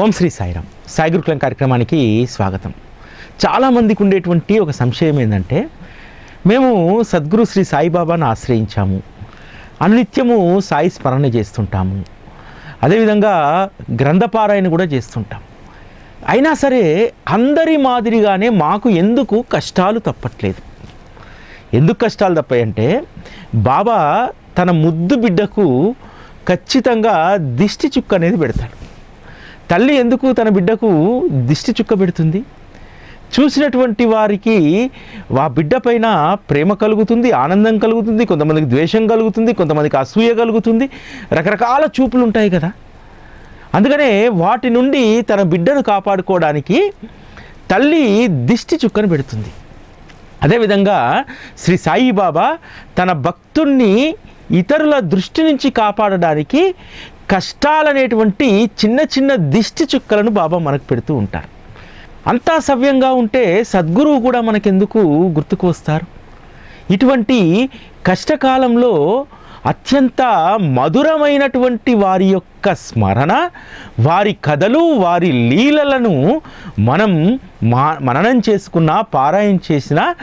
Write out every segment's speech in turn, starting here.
ఓం శ్రీ సాయిరామ్. సాయి గురుకులం కార్యక్రమానికి స్వాగతం. చాలామందికి ఉండేటువంటి ఒక సంశయం ఏంటంటే మేము సద్గురు శ్రీ సాయిబాబాను ఆశ్రయించాము. అనునిత్యము సాయి స్మరణ చేస్తుంటాము. అదేవిధంగా గ్రంథపారాయణ కూడా చేస్తుంటాం. అయినా సరే అందరి మాదిరిగానే మాకు ఎందుకు కష్టాలు తప్పట్లేదు? ఎందుకు కష్టాలు తప్పాయంటే బాబా తన ముద్దు బిడ్డకు ఖచ్చితంగా దిష్టి చుక్క అనేది పెడతాడు. తల్లి ఎందుకు తన బిడ్డకు దిష్టి చుక్క పెడుతుంది? చూసినటువంటి వారికి ఆ బిడ్డ పైన ప్రేమ కలుగుతుంది ఆనందం కలుగుతుంది కొంతమందికి ద్వేషం కలుగుతుంది కొంతమందికి అసూయ కలుగుతుంది రకరకాల చూపులు ఉంటాయి కదా. అందుకనే వాటి నుండి తన బిడ్డను కాపాడుకోవడానికి తల్లి దిష్టి చుక్కను పెడుతుంది. అదేవిధంగా శ్రీ సాయిబాబా తన భక్తుణ్ణి ఇతరుల దృష్టి నుంచి కాపాడడానికి కష్టాలనేటువంటి చిన్న చిన్న దిష్టి చుక్కలను బాబా మనకు పెడుతూ ఉంటారు. అంతా సవ్యంగా ఉంటే సద్గురువు కూడా మనకెందుకు గుర్తుకు వస్తారు? ఇటువంటి కష్టకాలంలో అత్యంత మధురమైనటువంటి వారి యొక్క స్మరణ వారి కథలు వారి లీలలను మనం మా మననం చేసుకున్న పారాయణ చేసిన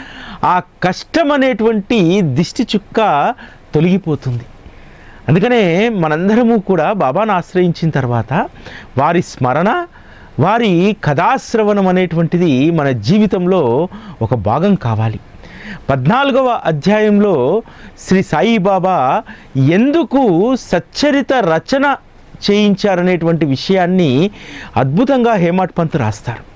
ఆ కష్టం అనేటువంటి దిష్టి చుక్క తొలగిపోతుంది. అందుకనే మనందరము కూడా బాబాను ఆశ్రయించిన తర్వాత వారి స్మరణ వారి కథాశ్రవణం అనేటువంటిది మన జీవితంలో ఒక భాగం కావాలి. పద్నాలుగవ అధ్యాయంలో శ్రీ సాయిబాబా ఎందుకు సచ్చరిత రచన చేయించారనేటువంటి విషయాన్ని అద్భుతంగా హేమాట్ పంత్ రాస్తారు.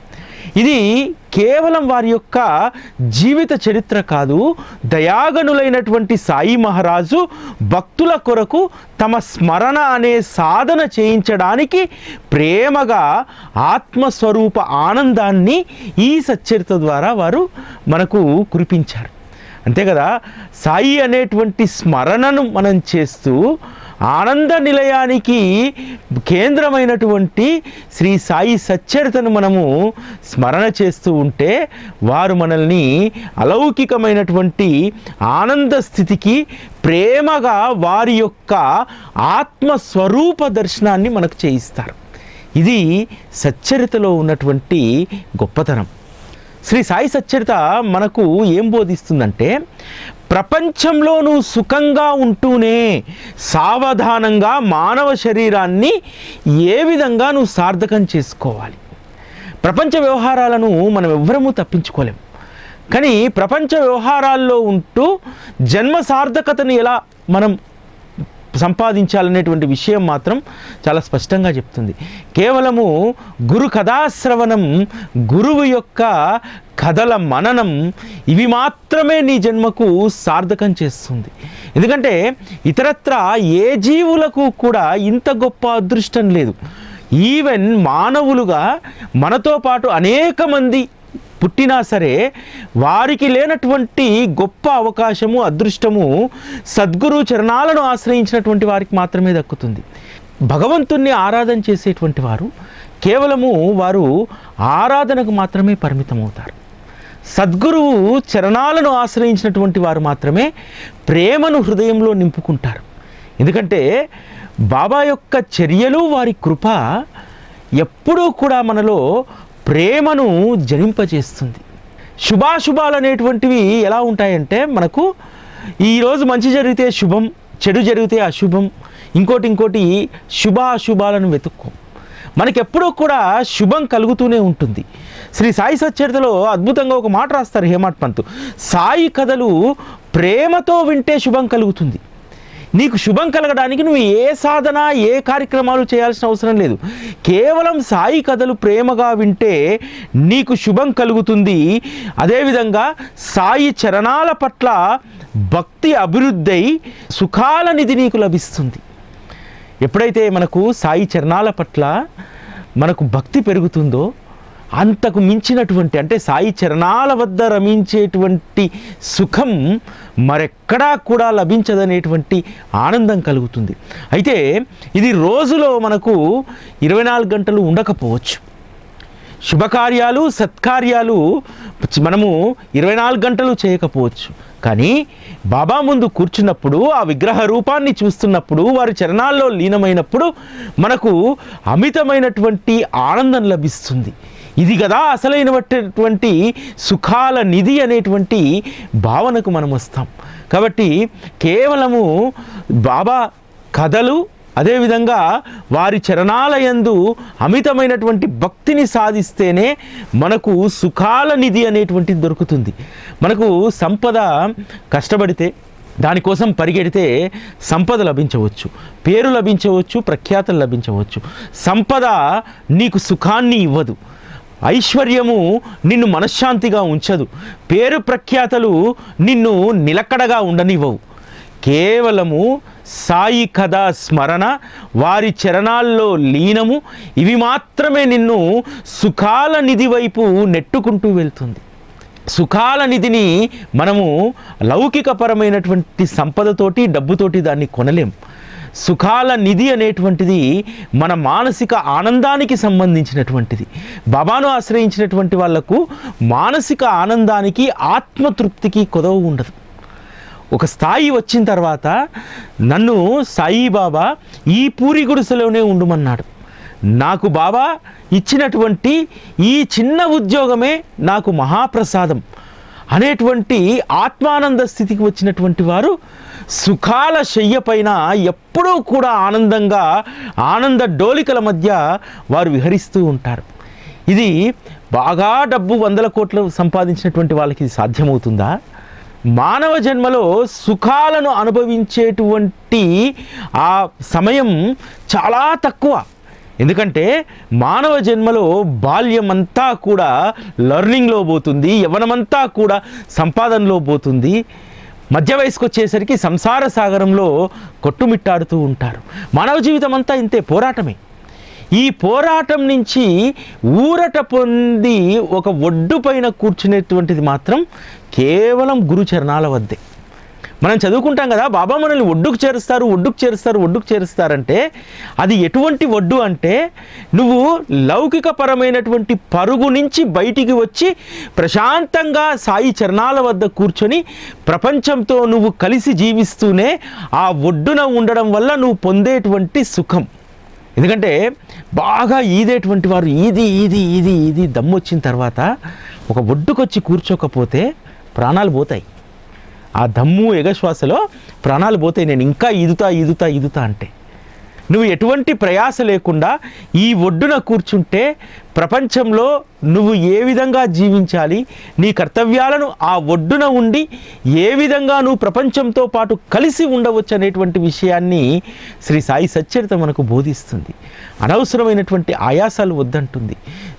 ఇది కేవలం వారి యొక్క జీవిత చరిత్ర కాదు దయాగనులైనటువంటి సాయి మహారాజు భక్తుల కొరకు తమ స్మరణ అనే సాధన చేయించడానికి ప్రేమగా ఆత్మస్వరూప ఆనందాన్ని ఈ సచ్చరిత ద్వారా వారు మనకు కురిపించారు. అంతే కదా సాయి అనేటువంటి స్మరణను మనం చేస్తూ ఆనంద నిలయానికి కేంద్రమైనటువంటి శ్రీ సాయి సచ్చరితను మనము స్మరణ చేస్తూ ఉంటే వారు మనల్ని అలౌకికమైనటువంటి ఆనంద స్థితికి ప్రేమగా వారి యొక్క ఆత్మస్వరూప దర్శనాన్ని మనకు చేయిస్తారు. ఇది సచ్చరితలో ఉన్నటువంటి గొప్పతనం. శ్రీ సాయి సచ్చరిత మనకు ఏం బోధిస్తుందంటే ప్రపంచంలో నువ్వు సుఖంగా ఉంటూనే సావధానంగా మానవ శరీరాన్ని ఏ విధంగా నువ్వు సార్థకం చేసుకోవాలి? ప్రపంచ వ్యవహారాలను మనం ఎవ్వరము తప్పించుకోలేం కానీ ప్రపంచ వ్యవహారాల్లో ఉంటూ జన్మ సార్థకతను ఎలా మనం సంపాదించాలనేటువంటి విషయం మాత్రం చాలా స్పష్టంగా చెప్తుంది. కేవలము గురు కథాశ్రవణం గురువు యొక్క కథల మననం ఇవి మాత్రమే నీ జన్మకు సార్థకం చేస్తుంది. ఎందుకంటే ఇతరత్ర ఏ జీవులకు కూడా ఇంత గొప్ప అదృష్టం లేదు. ఈవెన్ మానవులుగా మనతో పాటు అనేక మంది పుట్టినా సరే వారికి లేనటువంటి గొప్ప అవకాశము అదృష్టము సద్గురు చరణాలను ఆశ్రయించినటువంటి వారికి మాత్రమే దక్కుతుంది. భగవంతుణ్ణి ఆరాధన చేసేటువంటి వారు కేవలము వారు ఆరాధనకు మాత్రమే పరిమితమవుతారు. సద్గురువు చరణాలను ఆశ్రయించినటువంటి వారు మాత్రమే ప్రేమను హృదయంలో నింపుకుంటారు. ఎందుకంటే బాబా యొక్క చర్యలు వారి కృప ఎప్పుడూ కూడా మనలో ప్రేమను జనింపజేస్తుంది. శుభాశుభాలు అనేటువంటివి ఎలా ఉంటాయంటే మనకు ఈరోజు మంచి జరిగితే శుభం చెడు జరిగితే అశుభం ఇంకోటి ఇంకోటి శుభ అశుభాలను వెతుక్కో. మనకెప్పుడూ కూడా శుభం కలుగుతూనే ఉంటుంది. శ్రీ సాయి సచ్చరితలో అద్భుతంగా ఒక మాట రాస్తారు హేమాట్ పంత్. సాయి కథలు ప్రేమతో వింటే శుభం కలుగుతుంది. నీకు శుభం కలగడానికి నువ్వు ఏ సాధన ఏ కార్యక్రమాలు చేయాల్సిన అవసరం లేదు. కేవలం సాయి కథలు ప్రేమగా వింటే నీకు శుభం కలుగుతుంది. అదేవిధంగా సాయి చరణాల పట్ల భక్తి అభివృద్ధి అయి సుఖాల నిధి నీకు లభిస్తుంది. ఎప్పుడైతే మనకు సాయి చరణాల పట్ల మనకు భక్తి పెరుగుతుందో అంతకు మించినటువంటి అంటే సాయి చరణాల వద్ద రమించేటువంటి సుఖం మరెక్కడా కూడా లభించదనేటువంటి ఆనందం కలుగుతుంది. అయితే ఇది రోజులో మనకు ఇరవై నాలుగు గంటలు ఉండకపోవచ్చు. శుభకార్యాలు సత్కార్యాలు మనము ఇరవై నాలుగు గంటలు చేయకపోవచ్చు. కానీ బాబా ముందు కూర్చున్నప్పుడు ఆ విగ్రహ రూపాన్ని చూస్తున్నప్పుడు వారి చరణాల్లో లీనమైనప్పుడు మనకు అమితమైనటువంటి ఆనందం లభిస్తుంది. ఇది కదా అసలైనటువంటి సుఖాల నిధి అనేటువంటి భావనకు మనం వస్తాం. కాబట్టి కేవలము బాబా కథలు అదేవిధంగా వారి చరణాలయందు అమితమైనటువంటి భక్తిని సాధిస్తేనే మనకు సుఖాల నిధి అనేటువంటిది దొరుకుతుంది. మనకు సంపద కష్టపడితే దానికోసం పరిగెడితే సంపద లభించవచ్చు పేరు లభించవచ్చు ప్రఖ్యాతలు లభించవచ్చు. సంపద నీకు సుఖాన్ని ఇవ్వదు. ఐశ్వర్యము నిన్ను మనశ్శాంతిగా ఉంచదు. పేరు ప్రఖ్యాతలు నిన్ను నిలకడగా ఉండనివ్వవు. కేవలము సాయి కథ స్మరణ వారి చరణాల్లో లీనము ఇవి మాత్రమే నిన్ను సుఖాల నిధి వైపు నెట్టుకుంటూ వెళ్తుంది. సుఖాల నిధిని మనము లౌకికపరమైనటువంటి సంపదతోటి డబ్బుతోటి దాన్ని కొనలేం. సుఖాల నిధి అనేటువంటిది మన మానసిక ఆనందానికి సంబంధించినటువంటిది. బాబాను ఆశ్రయించినటువంటి వాళ్ళకు మానసిక ఆనందానికి ఆత్మతృప్తికి కొదవ ఉండదు. ఒక స్థాయి వచ్చిన తర్వాత నన్ను సాయిబాబా ఈ పూరి గుడిసెలోనే ఉండమన్నాడు. నాకు బాబా ఇచ్చినటువంటి ఈ చిన్న ఉద్యోగమే నాకు మహాప్రసాదం అనేటువంటి ఆత్మానంద స్థితికి వచ్చినటువంటి వారు సుఖాల శయ్య పైన ఎప్పుడూ కూడా ఆనందంగా ఆనంద డోలికల మధ్య వారు విహరిస్తూ ఉంటారు. ఇది బాగా డబ్బు వందల కోట్లు సంపాదించినటువంటి వాళ్ళకి ఇది సాధ్యమవుతుందా? మానవ జన్మలో సుఖాలను అనుభవించేటువంటి ఆ సమయం చాలా తక్కువ. ఎందుకంటే మానవ జన్మలో బాల్యం అంతా కూడా లర్నింగ్లో పోతుంది యవనమంతా కూడా సంపాదనలో పోతుంది. మధ్య వయసుకు వచ్చేసరికి సంసార సాగరంలో కొట్టుమిట్టాడుతూ ఉంటారు. మానవ జీవితం అంతా ఇంతే పోరాటమే. ఈ పోరాటం నుంచి ఊరట పొంది ఒక ఒడ్డు పైన కూర్చునేటువంటిది మాత్రం కేవలం గురుచరణాల వద్దే. మనం చదువుకుంటాం కదా బాబా మనల్ని ఒడ్డుకు చేరుస్తారు ఒడ్డుకు చేరుస్తారు ఒడ్డుకు చేరుస్తారంటే అది ఎటువంటి ఒడ్డు అంటే నువ్వు లౌకికపరమైనటువంటి పరుగు నుంచి బయటికి వచ్చి ప్రశాంతంగా సాయి చరణాల వద్ద కూర్చొని ప్రపంచంతో నువ్వు కలిసి జీవిస్తూనే ఆ ఒడ్డున ఉండడం వల్ల నువ్వు పొందేటువంటి సుఖం. ఎందుకంటే బాగా ఈదేటువంటి వారు ఈది ఈది ఈది ఈది దమ్ము వచ్చిన తర్వాత ఒక ఒడ్డుకొచ్చి కూర్చోకపోతే ప్రాణాలు పోతాయి. ఆ దమ్ము ఎగశ్వాసలో ప్రాణాలు పోతాయి. నేను ఇంకా ఈదుతా ఈదుతా ఈదుతా అంటే. నువ్వు ఎటువంటి ప్రయాస లేకుండా ఈ ఒడ్డున కూర్చుంటే ప్రపంచంలో నువ్వు ఏ విధంగా జీవించాలి నీ కర్తవ్యాలను ఆ ఒడ్డున ఉండి ఏ విధంగా నువ్వు ప్రపంచంతో పాటు కలిసి ఉండవచ్చు అనేటువంటి విషయాన్ని శ్రీ సాయి సచ్చరిత మనకు బోధిస్తుంది. అనవసరమైనటువంటి ఆయాసాలు వద్దంటుంది.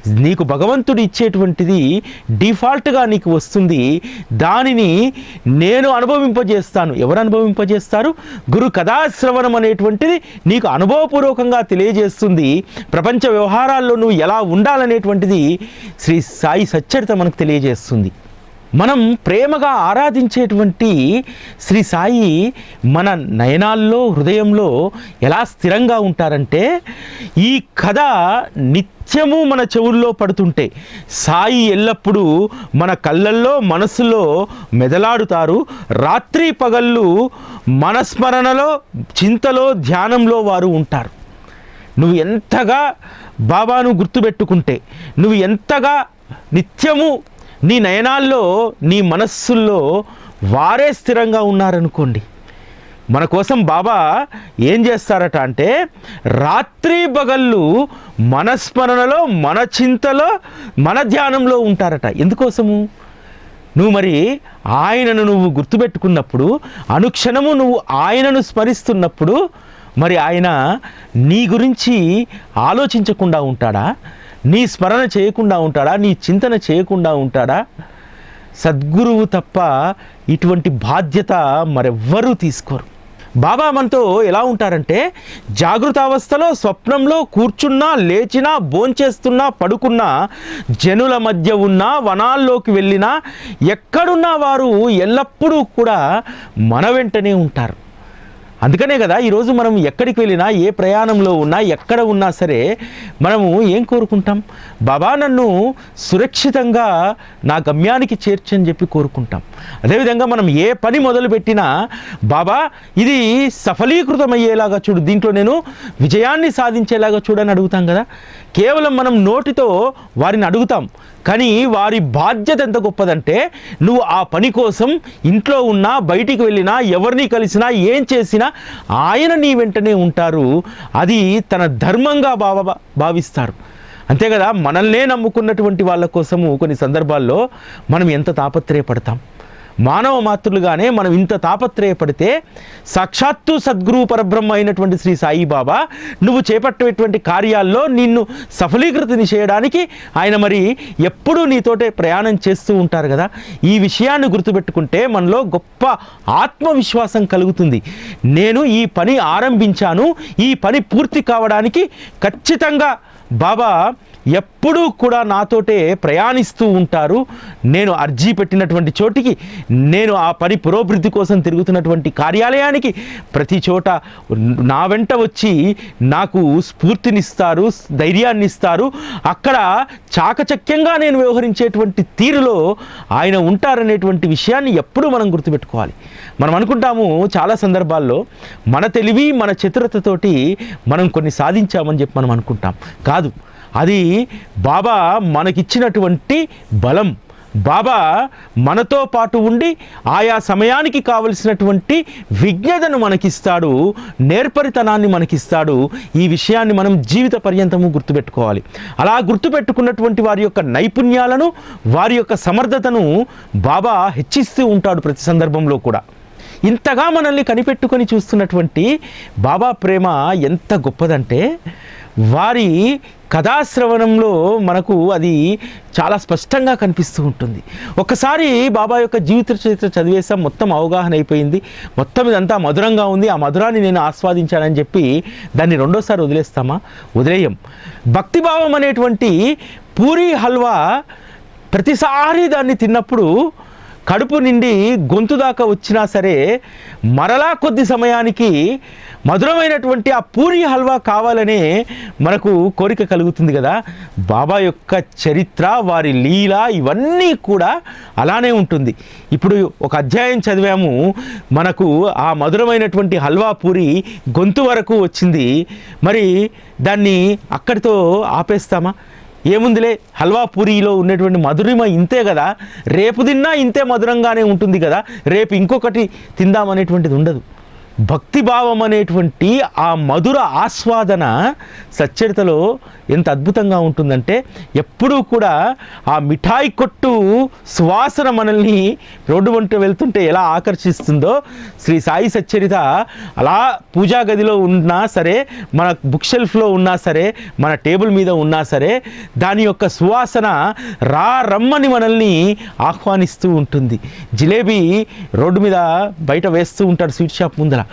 నీకు భగవంతుడు ఇచ్చేటువంటిది డిఫాల్ట్గా నీకు వస్తుంది. దానిని నేను అనుభవింపజేస్తాను. ఎవరు అనుభవింపజేస్తారు? గురు కథాశ్రవణం అనేటువంటిది నీకు అనుభవపూర్వకంగా తెలియజేస్తుంది. ప్రపంచ వ్యవహారాల్లో నువ్వు ఎలా ఉండాలనేటువంటిది శ్రీ సాయి సచ్చరిత మనకు తెలియజేస్తుంది. మనం ప్రేమగా ఆరాధించేటువంటి శ్రీ సాయి మన నయనాల్లో హృదయంలో ఎలా స్థిరంగా ఉంటారంటే ఈ కథ నిత్యము మన చెవుల్లో పడుతుంటే సాయి ఎల్లప్పుడూ మన కళ్ళల్లో మనసులో మెదలాడుతారు. రాత్రి పగళ్ళు మనస్మరణలో చింతలో ధ్యానంలో వారు ఉంటారు. నువ్వు ఎంతగా బాబాను గుర్తుపెట్టుకుంటే నువ్వు ఎంతగా నిత్యము నీ నయనాల్లో నీ మనస్సుల్లో వారే స్థిరంగా ఉన్నారనుకోండి. మన కోసం బాబా ఏం చేస్తారట అంటే రాత్రి పగళ్ళు మనస్మరణలో మన చింతలో మన ధ్యానంలో ఉంటారట. ఎందుకోసము? నువ్వు మరి ఆయనను నువ్వు గుర్తుపెట్టుకున్నప్పుడు అనుక్షణము నువ్వు ఆయనను స్మరిస్తున్నప్పుడు మరి ఆయన నీ గురించి ఆలోచించకుండా ఉంటాడా? నీ స్మరణ చేయకుండా ఉంటాడా? నీ చింతన చేయకుండా ఉంటాడా? సద్గురువు తప్ప ఇటువంటి బాధ్యత మరెవ్వరూ తీసుకోరు. బాబా మనతో ఎలా ఉంటారంటే జాగృతావస్థలో స్వప్నంలో కూర్చున్నా లేచినా భోంచేస్తున్నా పడుకున్నా జనుల మధ్య ఉన్నా వనాల్లోకి వెళ్ళినా ఎక్కడున్నా వారు ఎల్లప్పుడూ కూడా మన వెంటనే ఉంటారు. అందుకనే కదా ఈరోజు మనం ఎక్కడికి వెళ్ళినా ఏ ప్రయాణంలో ఉన్నా ఎక్కడ ఉన్నా సరే మనము ఏం కోరుకుంటాం? బాబా నన్ను సురక్షితంగా నా గమ్యానికి చేర్చని చెప్పి కోరుకుంటాం. అదేవిధంగా మనం ఏ పని మొదలుపెట్టినా బాబా ఇది సఫలీకృతమయ్యేలాగా చూడు దీంట్లో నేను విజయాన్ని సాధించేలాగా చూడని అడుగుతాం కదా? కేవలం మనం నోటితో వారిని అడుగుతాం. కానీ వారి బాధ్యత ఎంత గొప్పదంటే నువ్వు ఆ పని కోసం ఇంట్లో ఉన్నా బయటికి వెళ్ళినా ఎవరిని కలిసినా ఏం చేసినా ఆయన నీ వెంటనే ఉంటారు. అది తన ధర్మంగా భావ భావిస్తారు. అంతే కదా? మనల్నే నమ్ముకున్నటువంటి వాళ్ళ కోసము కొన్ని సందర్భాల్లో మనం ఎంత తాపత్రయపడతాం. మానవ మాతృలుగానే మనం ఇంత తాపత్రయపడితే సాక్షాత్తు సద్గురు పరబ్రహ్మ అయినటువంటి శ్రీ సాయిబాబా నువ్వు చేపట్టేటువంటి కార్యాల్లో నిన్ను సఫలీకృతిని చేయడానికి ఆయన మరి ఎప్పుడూ నీతోటే ప్రయాణం చేస్తూ ఉంటారు కదా. ఈ విషయాన్ని గుర్తుపెట్టుకుంటే మనలో గొప్ప ఆత్మవిశ్వాసం కలుగుతుంది. నేను ఈ పని ఆరంభించాను. ఈ పని పూర్తి కావడానికి ఖచ్చితంగా బాబా ఎప్పుడూ కూడా నాతోటే ప్రయాణిస్తూ ఉంటారు. నేను అర్జీ పెట్టినటువంటి చోటికి నేను ఆ పని పురోభివృద్ధి కోసం తిరుగుతున్నటువంటి కార్యాలయానికి ప్రతి చోట నా వెంట వచ్చి నాకు స్ఫూర్తినిస్తారు ధైర్యాన్ని ఇస్తారు అక్కడ చాకచక్యంగా నేను వ్యవహరించేటువంటి తీరులో ఆయన ఉంటారనేటువంటి విషయాన్ని ఎప్పుడూ మనం గుర్తుపెట్టుకోవాలి. మనం అనుకుంటాము చాలా సందర్భాల్లో మన తెలివి మన చతురతతోటి మనం కొన్ని సాధించామని చెప్పి మనం అనుకుంటాం. కాదు అది బాబా మనకిచ్చినటువంటి బలం. బాబా మనతో పాటు ఉండి ఆయా సమయానికి కావలసినటువంటి విజ్ఞతను మనకిస్తాడు నేర్పరితనాన్ని మనకిస్తాడు. ఈ విషయాన్ని మనం జీవిత పర్యంతము గుర్తుపెట్టుకోవాలి. అలా గుర్తుపెట్టుకున్నటువంటి వారి యొక్క నైపుణ్యాలను వారి యొక్క సమర్థతను బాబా హెచ్చిస్తూ ఉంటాడు ప్రతి సందర్భంలో కూడా. ఇంతగా మనల్ని కనిపెట్టుకొని చూస్తున్నటువంటి బాబా ప్రేమ ఎంత గొప్పదంటే వారి కథాశ్రవణంలో మనకు అది చాలా స్పష్టంగా కనిపిస్తూ ఉంటుంది. ఒకసారి బాబా యొక్క జీవిత చరిత్ర చదివేసాం మొత్తం అవగాహన అయిపోయింది. మొత్తం ఇదంతా మధురంగా ఉంది. ఆ మధురాన్ని నేను ఆస్వాదించానని చెప్పి దాన్ని రెండోసారి వదిలేస్తామా? వదిలేయం. భక్తిభావం అనేటువంటి పూరి హల్వా ప్రతిసారి దాన్ని తిన్నప్పుడు కడుపు నిండి గొంతు దాకా వచ్చినా సరే మరలా కొద్ది సమయానికి మధురమైనటువంటి ఆ పూరి హల్వా కావాలనే మనకు కోరిక కలుగుతుంది కదా. బాబా యొక్క చరిత్ర వారి లీల ఇవన్నీ కూడా అలానే ఉంటుంది. ఇప్పుడు ఒక అధ్యాయం చదివాము. మనకు ఆ మధురమైనటువంటి హల్వా పూరి గొంతు వరకు వచ్చింది. మరి దాన్ని అక్కడితో ఆపేస్తామా? ఏముందిలే? హల్వా పూరిలో ఉన్నటువంటి మధురిమ ఇంతే కదా? రేపు తిన్నా ఇంతే మధురంగానే ఉంటుంది కదా? రేపు ఇంకొకటి తిందామనేటువంటిది ఉండదు. భక్తిభావం అనేటువంటి ఆ మధుర ఆస్వాదన సచ్చరితలో ఎంత అద్భుతంగా ఉంటుందంటే ఎప్పుడూ కూడా ఆ మిఠాయి కొట్టు సువాసన మనల్ని రోడ్డు వంట వెళ్తుంటే ఎలా ఆకర్షిస్తుందో శ్రీ సాయి సచ్చరిత అలా పూజా గదిలో ఉన్నా సరే మన బుక్ షెల్ఫ్లో ఉన్నా సరే మన టేబుల్ మీద ఉన్నా సరే దాని యొక్క సువాసన రా రమ్మని మనల్ని ఆహ్వానిస్తూ ఉంటుంది. జిలేబీ రోడ్డు మీద బయట వేస్తూ ఉంటాడు స్వీట్ షాప్ ముందర.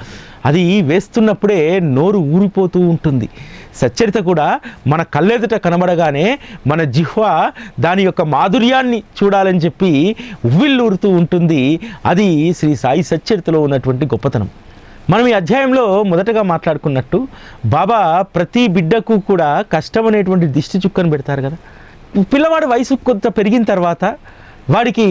అది వేస్తున్నప్పుడే నోరు ఊరిపోతూ ఉంటుంది. సచ్చరిత కూడా మన కళ్ళెదుట కనబడగానే మన జిహ్వ దాని యొక్క మాధుర్యాన్ని చూడాలని చెప్పి ఉవ్విల్లూరుతూ ఉంటుంది. అది శ్రీ సాయి సచ్చరితలో ఉన్నటువంటి గొప్పతనం. మనం ఈ అధ్యాయంలో మొదటగా మాట్లాడుకున్నట్టు బాబా ప్రతి బిడ్డకు కూడా కష్టం అనేటువంటి దిష్టి చుక్కను పెడతారు కదా. పిల్లవాడి వయసు కొంత పెరిగిన తర్వాత వాడికి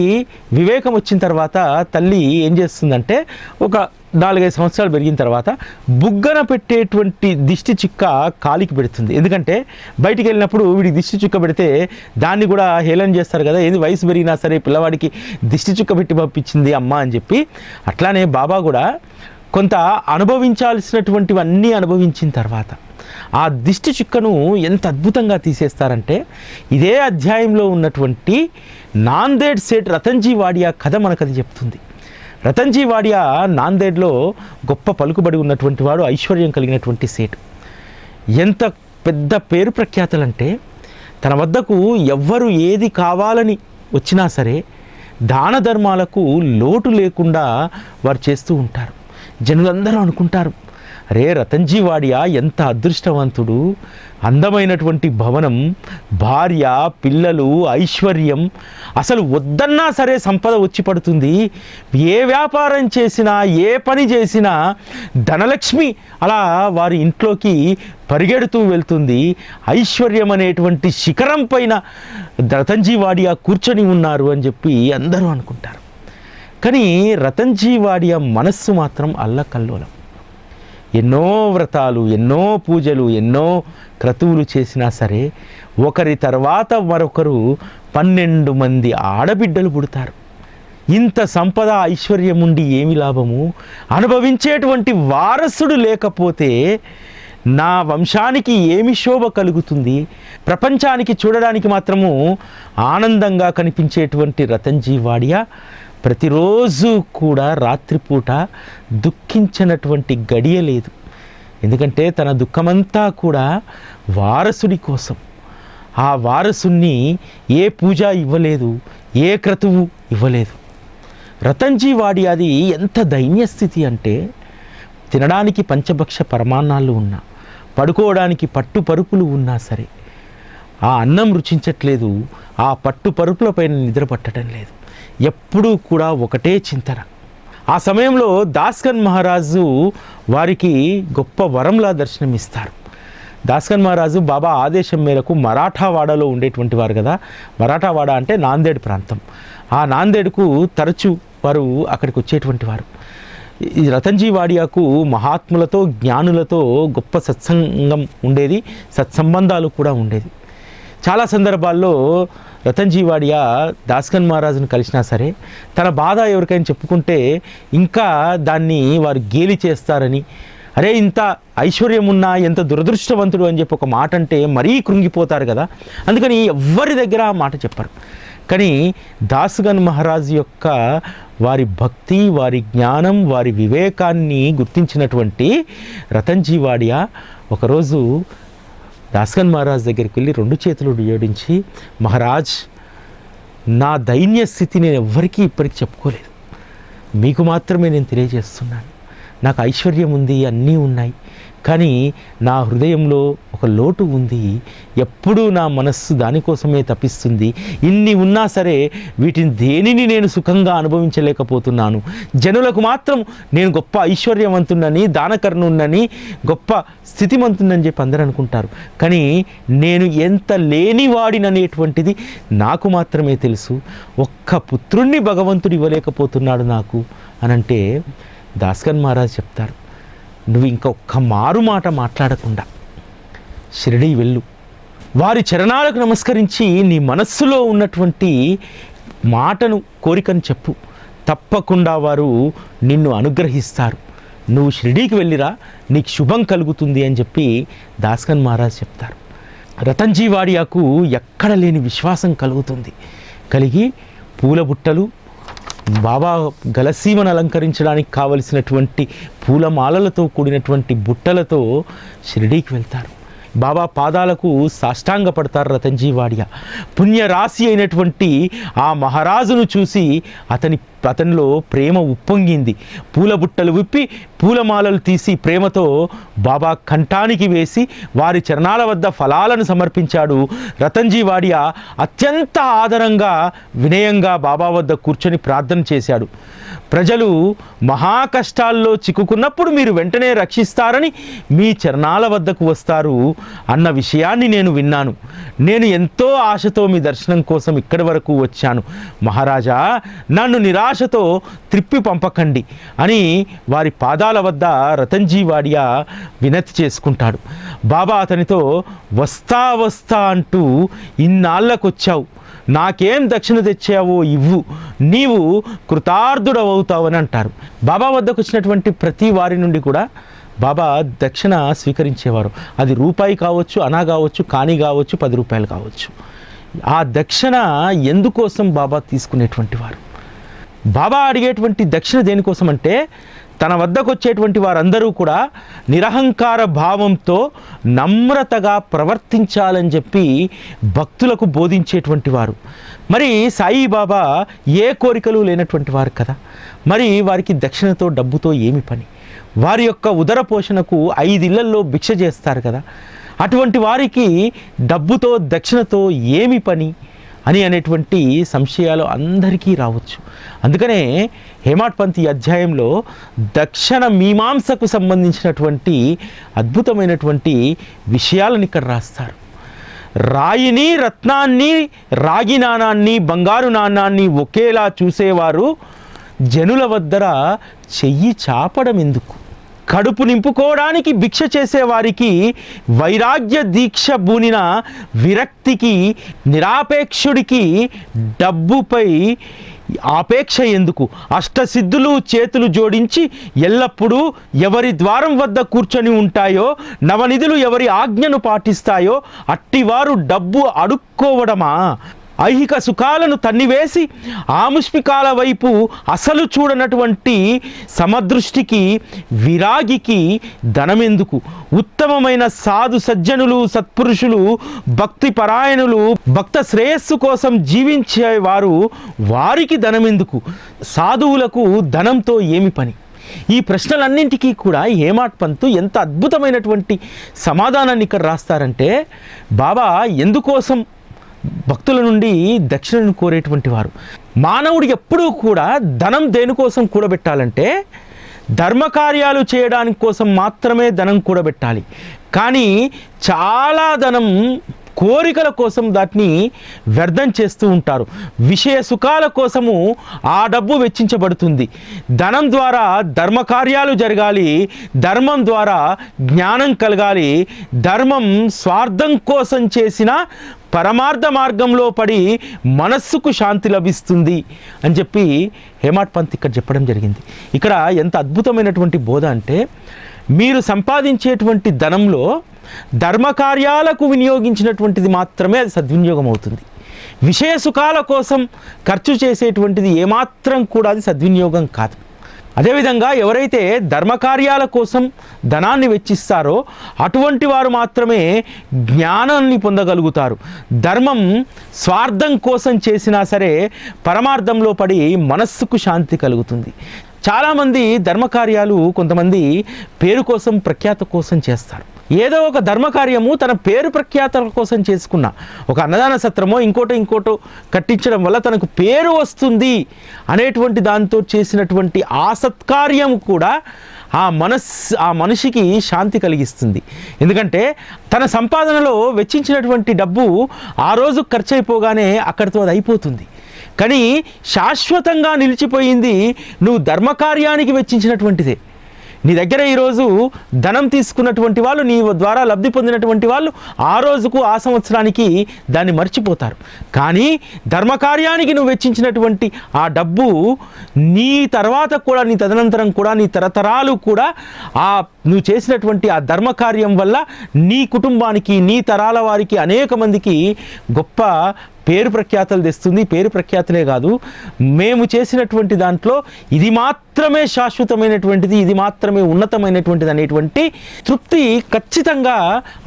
వివేకం వచ్చిన తర్వాత తల్లి ఏం చేస్తుందంటే ఒక నాలుగైదు సంవత్సరాలు పెరిగిన తర్వాత బుగ్గన పెట్టేటువంటి దిష్టి చిక్క కాలికి పెడుతుంది. ఎందుకంటే బయటికి వెళ్ళినప్పుడు వీడికి దిష్టి చుక్క పెడితే దాన్ని కూడా హేళన చేస్తారు కదా ఏది వయసు పెరిగినా సరే పిల్లవాడికి దిష్టి చుక్క పెట్టి పంపించింది అమ్మ అని చెప్పి అట్లానే బాబా కూడా కొంత అనుభవించాల్సినటువంటివన్నీ అనుభవించిన తర్వాత ఆ దిష్టి చుక్కను ఎంత అద్భుతంగా తీసేస్తారంటే ఇదే అధ్యాయంలో ఉన్నటువంటి నాందేడ్ సేట్ రతన్జీ వాడియా కథ మనకు అది చెప్తుంది. రతన్జీ వాడియా నాందేడ్లో గొప్ప పలుకుబడి ఉన్నటువంటి వాడు ఐశ్వర్యం కలిగినటువంటి సేటు. ఎంత పెద్ద పేరు ప్రఖ్యాతలంటే తన వద్దకు ఎవ్వరు ఏది కావాలని వచ్చినా సరే దాన ధర్మాలకు లోటు లేకుండా వారు చేస్తూ ఉంటారు. జనులందరూ అనుకుంటారు అరే రతన్జీ వాడియా ఎంత అదృష్టవంతుడు. అందమైనటువంటి భవనం భార్య పిల్లలు ఐశ్వర్యం. అసలు వద్దన్నా సరే సంపద వచ్చి పడుతుంది. ఏ వ్యాపారం చేసినా ఏ పని చేసినా ధనలక్ష్మి అలా వారి ఇంట్లోకి పరిగెడుతూ వెళ్తుంది. ఐశ్వర్యం అనేటువంటి శిఖరం పైన రతన్జీ వాడియా కూర్చొని ఉన్నారు అని చెప్పి అందరూ అనుకుంటారు. కానీ రతన్జీ వాడియా మనస్సు మాత్రం అల్లకల్లోలం. ఎన్నో వ్రతాలు ఎన్నో పూజలు ఎన్నో క్రతువులు చేసినా సరే ఒకరి తర్వాత మరొకరు పన్నెండు మంది ఆడబిడ్డలు పుడతారు. ఇంత సంపద ఐశ్వర్యం ఉండి ఏమి లాభము? అనుభవించేటువంటి వారసుడు లేకపోతే నా వంశానికి ఏమి శోభ కలుగుతుంది? ప్రపంచానికి చూడడానికి మాత్రము ఆనందంగా కనిపించేటువంటి రతన్జీ వాడియా? ప్రతిరోజు కూడా రాత్రిపూట దుఃఖించినటువంటి గడియ లేదు. ఎందుకంటే తన దుఃఖమంతా కూడా వారసుడి కోసం. ఆ వారసుని ఏ పూజ ఇవ్వలేదు ఏ క్రతువు ఇవ్వలేదు. రతన్జీ వాడి అది ఎంత దైన్యస్థితి అంటే తినడానికి పంచభక్ష పరమాన్నాలు ఉన్నా పడుకోవడానికి పట్టు పరుపులు ఉన్నా సరే ఆ అన్నం రుచించట్లేదు ఆ పట్టు పరుపులపైన నిద్ర పట్టడం లేదు. ఎప్పుడూ కూడా ఒకటే చింతన. ఆ సమయంలో దాస్కన్ మహారాజు వారికి గొప్ప వరంలా దర్శనమిస్తారు. దాస్కన్ మహారాజు బాబా ఆదేశం మేరకు మరాఠావాడలో ఉండేటువంటి వారు కదా. మరాఠావాడ అంటే నాందేడ్ ప్రాంతం. ఆ నాందేడ్కు తరచూ వారు అక్కడికి వచ్చేటువంటి వారు. ఈ రతన్జీ వాడియాకు మహాత్ములతో జ్ఞానులతో గొప్ప సత్సంగం ఉండేది సత్సంబంధాలు కూడా ఉండేది. చాలా సందర్భాల్లో రతన్జీ వాడియా దాస్కన్ మహారాజును కలిసినా సరే తన బాధ ఎవరికైనా చెప్పుకుంటే ఇంకా దాన్ని వారు గేలి చేస్తారని అరే ఇంత ఐశ్వర్యం ఉన్నా ఎంత దురదృష్టవంతుడు అని చెప్పి ఒక మాట అంటే మరీ కృంగిపోతారు కదా. అందుకని ఎవ్వరి దగ్గర ఆ మాట చెప్పరు. కానీ దాసుగన్ మహారాజు యొక్క వారి భక్తి వారి జ్ఞానం వారి వివేకాన్ని గుర్తించినటువంటి రతన్జీవాడియా ఒకరోజు దాస్కన్ మహారాజ్ దగ్గరికి వెళ్ళి రెండు చేతులు జోడించి మహారాజ్ నా దైన్య స్థితి నేను ఎవ్వరికీ ఇప్పటికి చెప్పుకోలేదు. మీకు మాత్రమే నేను తెలియజేస్తున్నాను. నాకు ఐశ్వర్యం ఉంది అన్నీ ఉన్నాయి. కానీ నా హృదయంలో ఒక లోటు ఉంది. ఎప్పుడూ నా మనస్సు దానికోసమే తప్పిస్తుంది. ఇన్ని ఉన్నా సరే వీటిని దేనిని నేను సుఖంగా అనుభవించలేకపోతున్నాను? జనులకు మాత్రం నేను గొప్ప ఐశ్వర్యవంతున్నని దానకర్ణున్నని గొప్ప స్థితిమంతుందని చెప్పి అందరూ అనుకుంటారు. కానీ నేను ఎంత లేనివాడిననేటువంటిది నాకు మాత్రమే తెలుసు. ఒక్క పుత్రుణ్ణి భగవంతుడు ఇవ్వలేకపోతున్నాడు నాకు. అనంటే దాస్కన్ మహారాజ్ చెప్తారు. నువ్వు ఇంకొక మారు మాట మాట్లాడకుండా షిరిడీ వెళ్ళు. వారి చరణాలకు నమస్కరించి నీ మనస్సులో ఉన్నటువంటి మాటను కోరికను చెప్పు. తప్పకుండా వారు నిన్ను అనుగ్రహిస్తారు. నువ్వు షిరిడీకి వెళ్ళిరా నీకు శుభం కలుగుతుంది అని చెప్పి దాస్కన్ మహారాజ్ చెప్తారు. రతన్జీ వాడియాకు ఎక్కడ లేని విశ్వాసం కలుగుతుంది. కలిగి పూల బుట్టలు బాబా గలసీమను అలంకరించడానికి కావలసినటువంటి పూలమాలలతో కూడినటువంటి బుట్టలతో షిరిడీకి వెళ్తారు. బాబా పాదాలకు సాష్టాంగపడతారు రతన్జీ వాడియా. పుణ్యరాశి అయినటువంటి ఆ మహారాజును చూసి అతని అతనిలో ప్రేమ ఉప్పొంగింది. పూల బుట్టలు విప్పి పూలమాలలు తీసి ప్రేమతో బాబా కంఠానికి వేసి వారి చరణాల వద్ద ఫలాలను సమర్పించాడు. రతన్జీ వాడియా అత్యంత ఆదరంగా వినయంగా బాబా వద్ద కూర్చొని ప్రార్థన చేశాడు. ప్రజలు మహా కష్టాల్లో చిక్కుకున్నప్పుడు మీరు వెంటనే రక్షిస్తారని మీ చరణాల వద్దకు వస్తారు అన్న విషయాన్ని నేను విన్నాను. నేను ఎంతో ఆశతో మీ దర్శనం కోసం ఇక్కడి వరకు వచ్చాను. మహారాజా నన్ను నిరా నిరాశతో త్రిప్పి పంపకండి అని వారి పాదాల వద్ద రతన్జీ వాడియా వినతి చేసుకుంటాడు. బాబా అతనితో వస్తా వస్తా అంటూ ఇన్నాళ్ళకొచ్చావు. నాకేం దక్షిణ తెచ్చావో ఇవ్వు. నీవు కృతార్థుడవవుతావని అంటారు. బాబా వద్దకు వచ్చినటువంటి ప్రతి వారి నుండి కూడా బాబా దక్షిణ స్వీకరించేవారు. అది రూపాయి కావచ్చు అనా కావచ్చు కానీ కావచ్చు పది రూపాయలు కావచ్చు. ఆ దక్షిణ ఎందుకోసం బాబా తీసుకునేటువంటి వారు? బాబా అడిగేటువంటి దక్షిణ దేనికోసం అంటే తన వద్దకు వచ్చేటువంటి వారందరూ కూడా నిరహంకార భావంతో నమ్రతగా ప్రవర్తించాలని చెప్పి భక్తులకు బోధించేటువంటి వారు. మరి సాయిబాబా ఏ కోరికలు లేనటువంటి వారు కదా. మరి వారికి దక్షిణతో డబ్బుతో ఏమి పని? వారి యొక్క ఉదర పోషణకు ఐదిళ్ళల్లో భిక్ష చేస్తారు కదా. అటువంటి వారికి డబ్బుతో దక్షిణతో ఏమి పని? అని అనేటువంటి సంశయాలు అందరికీ రావచ్చు. అందుకనే హేమాట్పంతి అధ్యాయంలో దక్షిణ మీమాంసకు సంబంధించినటువంటి అద్భుతమైనటువంటి విషయాలను ఇక్కడ రాస్తారు. రాయిని రత్నాన్ని రాగి నాణాన్ని బంగారు నాణాన్ని ఒకేలా చూసేవారు జనుల వద్దర చెయ్యి చాపడం ఎందుకు కడుపు నింపుకోవడానికి భిక్ష చేసేవారికి వైరాగ్య దీక్ష బూనిన విరక్తికి నిరాపేక్షుడికి డబ్బుపై ఆపేక్ష ఎందుకు? అష్టసిద్ధులు చేతులు జోడించి ఎల్లప్పుడూ ఎవరి ద్వారం వద్ద కూర్చొని ఉంటాయో నవనిధులు ఎవరి ఆజ్ఞను పాటిస్తాయో అట్టివారు డబ్బు అడుక్కోవడమా? ఐహిక సుఖాలను తన్నివేసి ఆముష్మికాల వైపు అసలు చూడనటువంటి సమదృష్టికి విరాగికి ధనమెందుకు? ఉత్తమమైన సాధు సజ్జనులు సత్పురుషులు భక్తి పరాయణులు భక్త శ్రేయస్సు కోసం జీవించేవారు వారికి ధనమెందుకు? సాధువులకు ధనంతో ఏమి పని? ఈ ప్రశ్నలన్నింటికీ కూడా ఏమాట్ పంతు ఎంత అద్భుతమైనటువంటి సమాధానాన్ని ఇక్కడ రాస్తారంటే బాబా ఎందుకోసం భక్తుల నుండి దక్షిణను కోరేటువంటి వారు. మానవుడు ఎప్పుడూ కూడా ధనం దేనికోసం కూడబెట్టాలంటే ధర్మకార్యాలు చేయడానికి కోసం మాత్రమే ధనం కూడబెట్టాలి. కానీ చాలా ధనం కోరికల కోసం దాన్ని వ్యర్థం చేస్తూ ఉంటారు. విషయ సుఖాల కోసము ఆ డబ్బు వెచ్చించబడుతుంది. ధనం ద్వారా ధర్మకార్యాలు జరగాలి ధర్మం ద్వారా జ్ఞానం కలగాలి ధర్మం స్వార్థం కోసం చేసిన పరమార్థ మార్గంలో పడి మనస్సుకు శాంతి లభిస్తుంది అని చెప్పి హేమాట్ పంత్ ఇక్కడ చెప్పడం జరిగింది. ఇక్కడ ఎంత అద్భుతమైనటువంటి బోధ అంటే మీరు సంపాదించేటువంటి ధనంలో ధర్మకార్యాలకు వినియోగించినటువంటిది మాత్రమే అది సద్వినియోగం అవుతుంది విషయ సుఖాల కోసం ఖర్చు చేసేటువంటిది ఏమాత్రం కూడా అది సద్వినియోగం కాదు. అదేవిధంగా ఎవరైతే ధర్మకార్యాల కోసం ధనాన్ని వెచ్చిస్తారో అటువంటి వారు మాత్రమే జ్ఞానాన్ని పొందగలుగుతారు. ధర్మం స్వార్థం కోసం చేసినా సరే పరమార్థంలో పడి మనస్సుకు శాంతి కలుగుతుంది. చాలామంది ధర్మకార్యాలు కొంతమంది పేరు కోసం ప్రఖ్యాత కోసం చేస్తారు. ఏదో ఒక ధర్మకార్యము తన పేరు ప్రఖ్యాతల కోసం చేసుకున్న ఒక అన్నదాన సత్రమో ఇంకోటో ఇంకోటో కట్టించడం వల్ల తనకు పేరు వస్తుంది అనేటువంటి దాంతో చేసినటువంటి ఆ సత్కార్యం కూడా ఆ మనస్ ఆ మనిషికి శాంతి కలిగిస్తుంది. ఎందుకంటే తన సంపాదనలో వెచ్చించినటువంటి డబ్బు ఆ రోజు ఖర్చు అయిపోగానే అక్కడితో అది అయిపోతుంది. కానీ శాశ్వతంగా నిలిచిపోయింది నువ్వు ధర్మకార్యానికి వెచ్చించినటువంటిదే. నీ దగ్గర ఈరోజు ధనం తీసుకున్నటువంటి వాళ్ళు నీ ద్వారా లబ్ధి పొందినటువంటి వాళ్ళు ఆ రోజుకు ఆ సంవత్సరానికి దాన్ని మర్చిపోతారు. కానీ ధర్మకార్యానికి నువ్వు వెచ్చించినటువంటి ఆ డబ్బు నీ తర్వాత కూడా నీ తదనంతరం కూడా నీ తరతరాలు కూడా ఆ నువ్వు చేసినటువంటి ఆ ధర్మకార్యం వల్ల నీ కుటుంబానికి నీ తరాల వారికి అనేక మందికి గొప్ప పేరు ప్రఖ్యాతలు తెస్తుంది పేరు ప్రఖ్యాతులే కాదు మేము చేసినటువంటి దాంట్లో ఇది మాత్రమే శాశ్వతమైనటువంటిది ఇది మాత్రమే ఉన్నతమైనటువంటిది అనేటువంటి తృప్తి ఖచ్చితంగా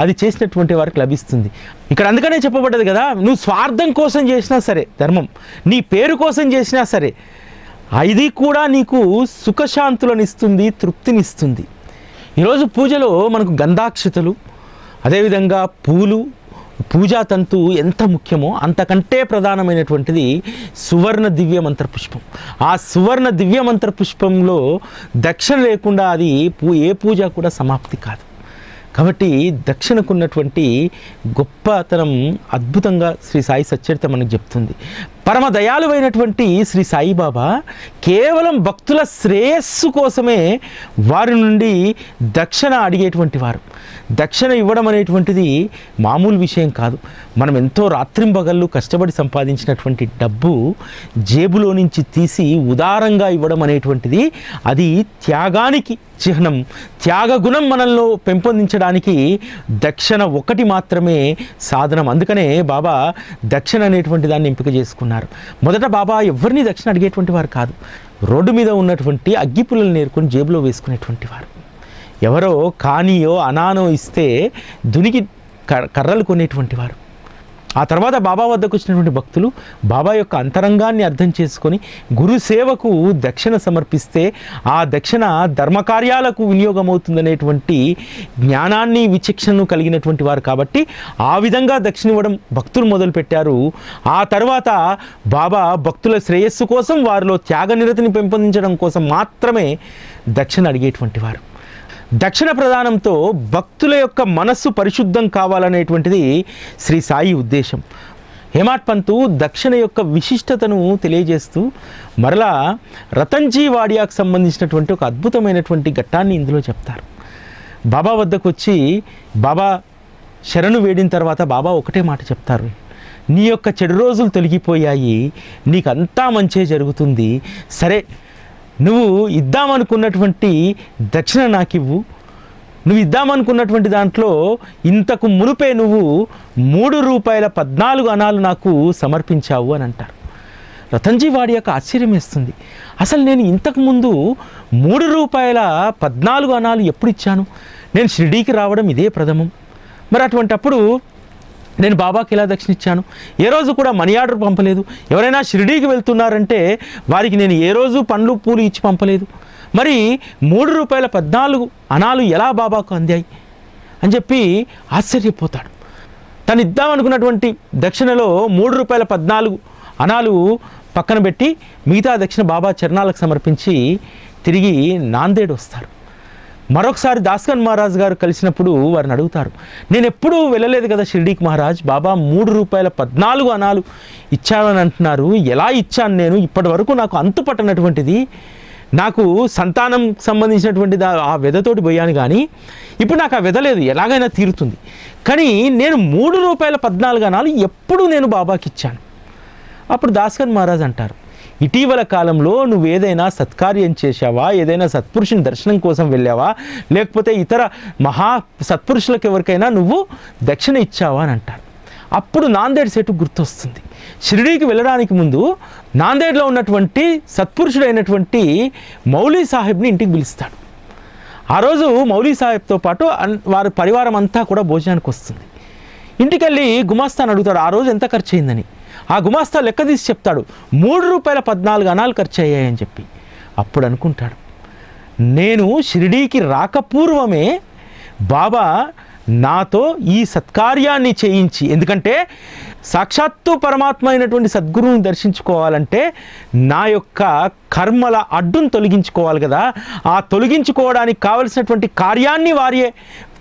అది చేసినటువంటి వారికి లభిస్తుంది. ఇక్కడ అందుకనే చెప్పబడ్డది కదా నువ్వు స్వార్థం కోసం చేసినా సరే ధర్మం నీ పేరు కోసం చేసినా సరే ఇది కూడా నీకు సుఖశాంతులను ఇస్తుంది తృప్తినిస్తుంది. ఈరోజు పూజలో మనకు గంధాక్షతలు అదేవిధంగా పూలు పూజా తంతు ఎంత ముఖ్యమో అంతకంటే ప్రధానమైనటువంటిది సువర్ణ దివ్య మంత్ర పుష్పం ఆ సువర్ణ దివ్య మంత్ర పుష్పంలో దక్షిణ లేకుండా అది పూ ఏ పూజ కూడా సమాప్తి కాదు. కాబట్టి దక్షిణకున్నటువంటి గొప్పతనం అద్భుతంగా శ్రీ సాయి సచ్చరిత మనకు చెప్తుంది. పరమ దయాలువైనటువంటి శ్రీ సాయిబాబా కేవలం భక్తుల శ్రేయస్సు కోసమే వారి నుండి దక్షిణ అడిగేటువంటి వారు. దక్షిణ ఇవ్వడం అనేటువంటిది మామూలు విషయం కాదు. మనం ఎంతో రాత్రింబగళ్ళు కష్టపడి సంపాదించినటువంటి డబ్బు జేబులో నుంచి తీసి ఉదారంగా ఇవ్వడం అనేటువంటిది అది త్యాగానికి చిహ్నం. త్యాగగుణం మనల్లో పెంపొందించడానికి దక్షిణ ఒకటి మాత్రమే సాధనం. అందుకనే బాబా దక్షిణ అనేటువంటి దాన్ని ఎంపిక చేసుకున్నారు మొదట బాబా ఎవరిని దక్షిణ అడిగేటువంటి వారు కాదు. రోడ్డు మీద ఉన్నటువంటి అగ్గిపుల్లలు నేర్కొని జేబులో వేసుకునేటువంటి వారు. ఎవరో కానీయో అనానో ఇస్తే దునికి కర్రలు కొనేటువంటి వారు. ఆ తర్వాత బాబా వద్దకు వచ్చినటువంటి భక్తులు బాబా యొక్క అంతరంగాన్ని అర్థం చేసుకొని గురు సేవకు దక్షిణ సమర్పిస్తే ఆ దక్షిణ ధర్మకార్యాలకు వినియోగమవుతుందనేటువంటి జ్ఞానాన్ని విచక్షణను కలిగినటువంటి వారు కాబట్టి ఆ విధంగా దక్షిణ ఇవ్వడం భక్తులు మొదలుపెట్టారు. ఆ తర్వాత బాబా భక్తుల శ్రేయస్సు కోసం వారిలో త్యాగనిరతిని పెంపొందించడం కోసం మాత్రమే దక్షిణ అడిగేటువంటి వారు. దక్షిణ ప్రదానంతో భక్తుల యొక్క మనస్సు పరిశుద్ధం కావాలనేటువంటిది శ్రీ సాయి ఉద్దేశం. హేమాట్ పంతు దక్షిణ యొక్క విశిష్టతను తెలియజేస్తూ మరలా రతన్జీ వాడియాకు సంబంధించినటువంటి ఒక అద్భుతమైనటువంటి ఘట్టాన్ని ఇందులో చెప్తారు. బాబా వద్దకు వచ్చి బాబా శరణు వేడిన తర్వాత బాబా ఒకటే మాట చెప్తారు. నీ యొక్క చెడు రోజులు తొలగిపోయాయి నీకంతా మంచే జరుగుతుంది. సరే నువ్వు ఇద్దామనుకున్నటువంటి దక్షిణ నాకు ఇవ్వు నువ్వు ఇద్దామనుకున్నటువంటి దాంట్లో ఇంతకు మునుపే నువ్వు మూడు రూపాయల పద్నాలుగు అనాలు నాకు సమర్పించావు అని అంటారు. రతన్జీ వాడి యొక్క ఆశ్చర్యం వేస్తుంది. అసలు నేను ఇంతకుముందు మూడు రూపాయల పద్నాలుగు అనాలు ఎప్పుడు ఇచ్చాను? నేను షిరిడీకి రావడం ఇదే ప్రథమం. మరి అటువంటప్పుడు నేను బాబాకి ఎలా దక్షిణ ఇచ్చాను? ఏ రోజు కూడా మనీ ఆర్డర్ పంపలేదు. ఎవరైనా షిరిడీకి వెళ్తున్నారంటే వారికి నేను ఏ రోజు పండ్లు పూలు ఇచ్చి పంపలేదు. మరి మూడు రూపాయల పద్నాలుగు అనాలు ఎలా బాబాకు అందాయి? అని చెప్పి ఆశ్చర్యపోతాడు. తను ఇద్దామనుకున్నటువంటి దక్షిణలో మూడు రూపాయల పద్నాలుగు అనాలు పక్కన పెట్టి మిగతా దక్షిణ బాబా చరణాలకు సమర్పించి తిరిగి నాందేడు వస్తారు. మరొకసారి దాస్కన్ మహారాజ్ గారు కలిసినప్పుడు వారిని అడుగుతారు నేను ఎప్పుడూ వెళ్ళలేదు కదా షిర్డీకి మహారాజ్ బాబా మూడు రూపాయల పద్నాలుగు అనాలు ఇచ్చానని అంటున్నారు. ఎలా ఇచ్చాను నేను? ఇప్పటి వరకు నాకు అంతు పట్టనటువంటిది నాకు సంతానం సంబంధించినటువంటి దా- ఆ వెదతోటి పోయాను కానీ ఇప్పుడు నాకు ఆ వెద లేదు ఎలాగైనా తీరుతుంది. కానీ నేను మూడు రూపాయల పద్నాలుగు అనాలు ఎప్పుడు నేను బాబాకి ఇచ్చాను. అప్పుడు దాస్కన్ మహారాజ్ అంటారు ఇటీవల కాలంలో నువ్వు ఏదైనా సత్కార్యం చేశావా? ఏదైనా సత్పురుషుని దర్శనం కోసం వెళ్ళావా? లేకపోతే ఇతర మహా సత్పురుషులకు ఎవరికైనా నువ్వు దక్షిణ ఇచ్చావా అని అంటారు. అప్పుడు నాందేడ్ సెటు గుర్తొస్తుంది. షిరిడీకి వెళ్ళడానికి ముందు నాందేడ్లో ఉన్నటువంటి సత్పురుషుడైనటువంటి మౌలీ సాహెబ్ని ఇంటికి పిలుస్తాడు. ఆ రోజు మౌలీ సాహెబ్తో పాటు అన్- వారి పరివారం అంతా కూడా భోజనానికి వస్తుంది. ఇంటికెళ్ళి గుమాస్తాను అడుగుతాడు ఆ రోజు ఎంత ఖర్చు అయిందని ఆ గుమాస్తా లెక్క తీసి చెప్తాడు. మూడు రూపాయల పద్నాలుగు అనాలు ఖర్చు అయ్యాయని చెప్పి. అప్పుడు అనుకుంటాడు. నేను షిరిడీకి రాకపూర్వమే బాబా నాతో ఈ సత్కార్యాన్ని చేయించి ఎందుకంటే సాక్షాత్తు పరమాత్మ అయినటువంటి సద్గురువుని దర్శించుకోవాలంటే నా యొక్క కర్మల అడ్డును తొలగించుకోవాలి కదా. ఆ తొలగించుకోవడానికి కావలసినటువంటి కార్యాన్ని వారియే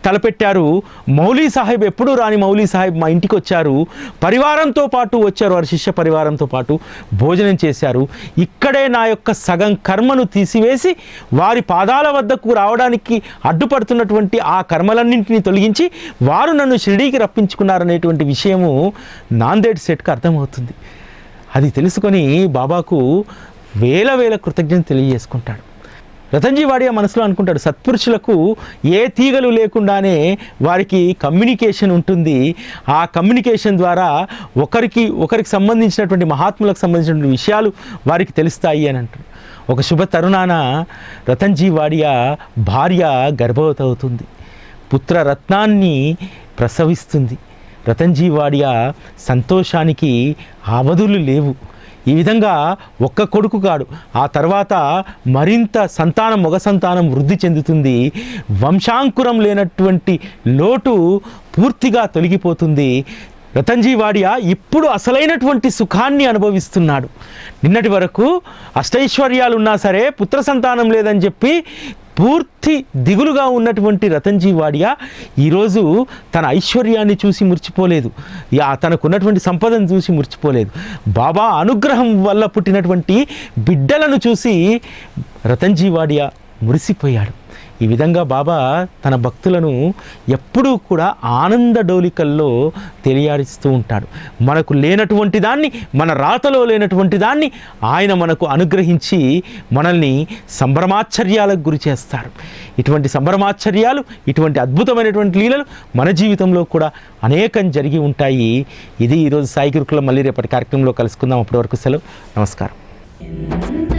తలపెట్టారు. మౌలీ సాహెబ్ ఎప్పుడూ రాని మౌలీ సాహెబ్ మా ఇంటికి వచ్చారు. పరివారంతో పాటు వచ్చారు. వారి శిష్య పరివారంతో పాటు భోజనం చేశారు. ఇక్కడే నా యొక్క సగం కర్మను తీసివేసి వారి పాదాల వద్దకు రావడానికి అడ్డుపడుతున్నటువంటి ఆ కర్మలన్నింటినీ తొలగించి వారు నన్ను షిరిడీకి రప్పించుకున్నారనేటువంటి విషయము నాందేడ్ సెట్కి అర్థమవుతుంది. అది తెలుసుకొని బాబాకు వేల వేల కృతజ్ఞత తెలియజేసుకుంటాడు. రతన్జీ వాడియా మనసులో అనుకుంటాడు సత్పురుషులకు ఏ తీగలు లేకుండానే వారికి కమ్యూనికేషన్ ఉంటుంది. ఆ కమ్యూనికేషన్ ద్వారా ఒకరికి ఒకరికి సంబంధించినటువంటి మహాత్ములకు సంబంధించినటువంటి విషయాలు వారికి తెలుస్తాయి అని అంటారు ఒక శుభ తరుణాన రతన్జీ వాడియా భార్య గర్భవతి అవుతుంది పుత్రరత్నాన్ని ప్రసవిస్తుంది. రతన్జీ వాడియా సంతోషానికి అవధులు లేవు. ఈ విధంగా ఒక్క కొడుకు కాడు. ఆ తర్వాత మరింత సంతానం మొగ సంతానం వృద్ధి చెందుతుంది. వంశాంకురం లేనటువంటి లోటు పూర్తిగా తొలగిపోతుంది. రతన్జీ వాడియా ఇప్పుడు అసలైనటువంటి సుఖాన్ని అనుభవిస్తున్నాడు. నిన్నటి వరకు అష్టైశ్వర్యాలు ఉన్నా సరే పుత్ర సంతానం లేదని చెప్పి పూర్తి దిగులుగా ఉన్నటువంటి రతన్జీ వాడియా ఈరోజు తన ఐశ్వర్యాన్ని చూసి మురిచిపోలేదు. యా తనకున్నటువంటి సంపదను చూసి మురిచిపోలేదు. బాబా అనుగ్రహం వల్ల పుట్టినటువంటి బిడ్డలను చూసి రతన్జీ వాడియా మురిసిపోయాడు. ఈ విధంగా బాబా తన భక్తులను ఎప్పుడూ కూడా ఆనంద డోలికల్లో తెలియాడిస్తూ ఉంటాడు. మనకు లేనటువంటి దాన్ని మన రాతలో లేనటువంటి దాన్ని ఆయన మనకు అనుగ్రహించి మనల్ని సంభ్రమాశ్చర్యాలకు గురి చేస్తారు. ఇటువంటి సంభ్రమాశ్చర్యాలు ఇటువంటి అద్భుతమైనటువంటి లీలలు మన జీవితంలో కూడా అనేకం జరిగి ఉంటాయి. ఇది ఈరోజు సాయి గురుకుల మళ్ళీ రేపటి కార్యక్రమంలో కలుసుకుందాం. అప్పటి వరకు సెలవు. నమస్కారం.